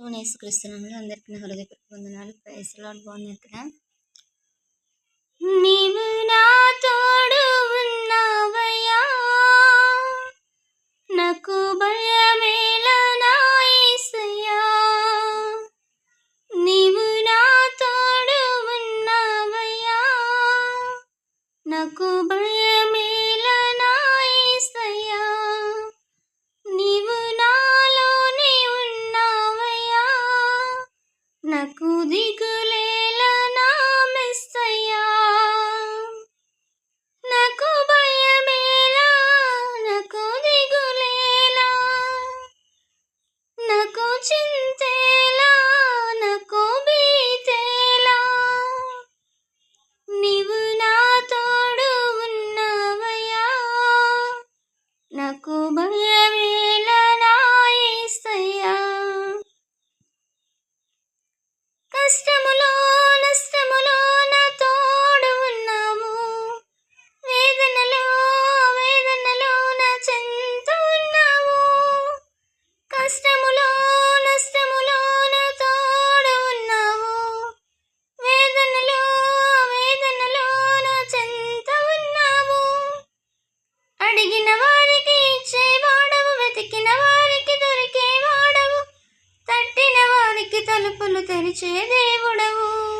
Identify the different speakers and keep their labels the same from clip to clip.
Speaker 1: దేవుని యేసుక్రీస్తునామములో అందరికీ హృదయపూర్వక వందనాలు. ప్రైజ్ లాడ్ బాగున్నారు కదా? నీవు నా తోడు ఉన్నావయ్యా. నాకు భయమేల నాయసయ్యా నీవు నా తోడు ఉన్నావయ్యా. నాకు భయ నాకు తలుపులు తెరిచే దేవుడవు.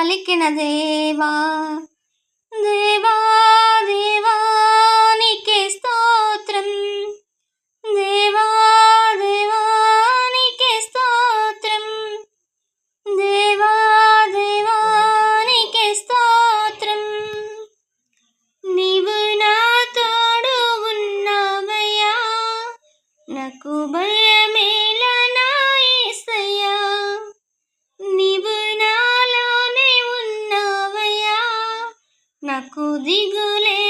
Speaker 1: పలికిన దేవా దేవా దేవానికి స్తోత్రం. దేవా దేవానికి స్తోత్రం. దేవా దేవానికి స్తోత్రం. నీవు నా తోడు ఉన్నావయ్యా నాకు భయమేల నాకు దిగులే